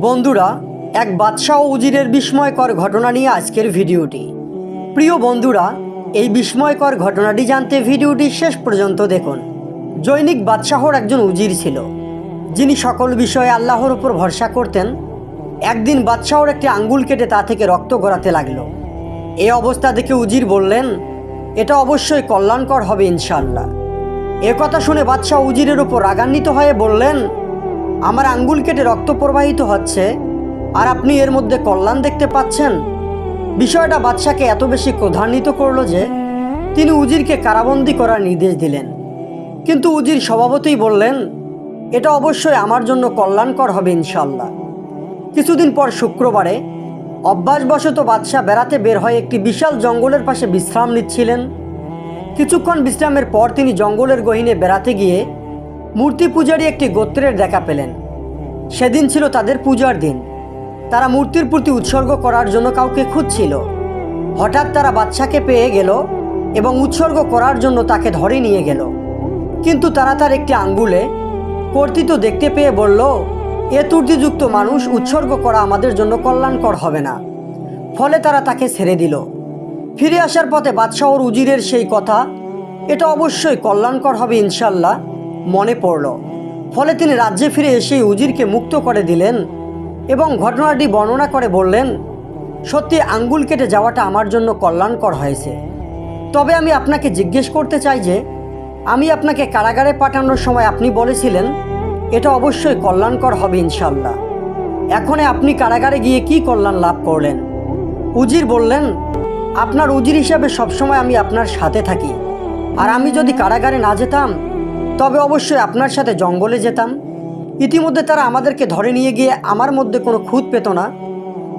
বন্ধুরা, এক বাদশাহ উজিরের বিস্ময়কর ঘটনা নিয়ে আজকের ভিডিওটি। প্রিয় বন্ধুরা, এই বিস্ময়কর ঘটনাটি জানতে ভিডিওটি শেষ পর্যন্ত দেখুন। জৈনিক বাদশাহর একজন উজির ছিল, যিনি সকল বিষয়ে আল্লাহর উপর ভরসা করতেন। একদিন বাদশাহর একটি আঙ্গুল কেটে তা থেকে রক্ত গড়াতে লাগল। এ অবস্থা দেখে উজির বললেন, এটা অবশ্যই কল্যাণকর হবে ইনশাল্লাহ এ কথা শুনে বাদশাহ উজিরের উপর রাগান্বিত হয়ে বললেন আমার আঙ্গুল কেটে রক্ত প্রবাহিত হচ্ছে, আর আপনি এর মধ্যে কল্যাণ দেখতে পাচ্ছেন? বিষয়টা বাদশাকে এত বেশি ক্রধান্বিত করল যে তিনি উজিরকে কারাবন্দি করার নির্দেশ দিলেন। কিন্তু উজির স্বভাবতই বললেন, এটা অবশ্যই আমার জন্য কল্যাণকর হবে ইনশাল্লাহ কিছুদিন পর শুক্রবারে অভ্যাসবশত বাদশাহ বেড়াতে বের হয়ে একটি বিশাল জঙ্গলের পাশে বিশ্রাম নিচ্ছিলেন। কিছুক্ষণ বিশ্রামের পর তিনি জঙ্গলের গহীনে বেড়াতে গিয়ে মূর্তি পূজারী একটি গোত্রের দেখা পেলেন। সেদিন ছিল তাদের পূজার দিন। তারা মূর্তির প্রতি উৎসর্গ করার জন্য কাউকে খুঁজছিল। হঠাৎ তারা বাচ্চাকে পেয়ে গেল এবং উৎসর্গ করার জন্য তাকে ধরে নিয়ে গেল। কিন্তু তারা তার একটি আঙ্গুলে কর্তৃত দেখতে পেয়ে বলল, এ ত্রুটিযুক্ত মানুষ, উৎসর্গ করা আমাদের জন্য কল্যাণকর হবে না। ফলে তারা তাকে ছেড়ে দিল। ফিরে আসার পথে বাদশাহর উজিরের সেই কথা, এটা অবশ্যই কল্যাণকর হবে ইনশাল্লাহ। মনে পড়ল। ফলে তিনি রাজ্যে ফিরে এসে উজিরকে মুক্ত করে দিলেন এবং ঘটনাটি বর্ণনা করে বললেন, সত্যি আঙ্গুল কেটে যাওয়াটা আমার জন্য কল্যাণকর হয়েছে। তবে আমি আপনাকে জিজ্ঞেস করতে চাই যে, আমি আপনাকে কারাগারে পাঠানোর সময় আপনি বলেছিলেন, এটা অবশ্যই কল্যাণকর হবে ইনশাল্লাহ এখন আপনি কারাগারে গিয়ে কি কল্যাণ লাভ করলেন? উজির বললেন, আপনার উজির হিসাবে সবসময় আমি আপনার সাথে থাকি। আর আমি যদি কারাগারে না যেতাম তবে অবশ্যই আপনার সাথে জঙ্গলে যেতাম। ইতিমধ্যে তারা আমাদেরকে ধরে নিয়ে গিয়ে আমার মধ্যে কোনো খুঁত পেত না।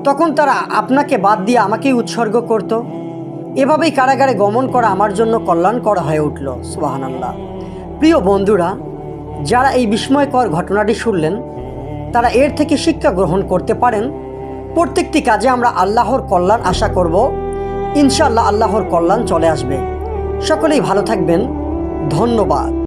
তখন তারা আপনাকে বাদ দিয়ে আমাকেই উৎসর্গ করত। এভাবেই কারাগারে গমন করা আমার জন্য কল্যাণকর হয়ে উঠল, সুবাহানাল্লাহ। প্রিয় বন্ধুরা, যারা এই বিস্ময়কর ঘটনাটি শুনলেন, তারা এর থেকে শিক্ষা গ্রহণ করতে পারেন। প্রত্যেকটি কাজে আমরা আল্লাহর কল্যাণ আশা করব। ইনশাআল্লাহ আল্লাহর কল্যাণ চলে আসবে। সকলেই ভালো থাকবেন। ধন্যবাদ।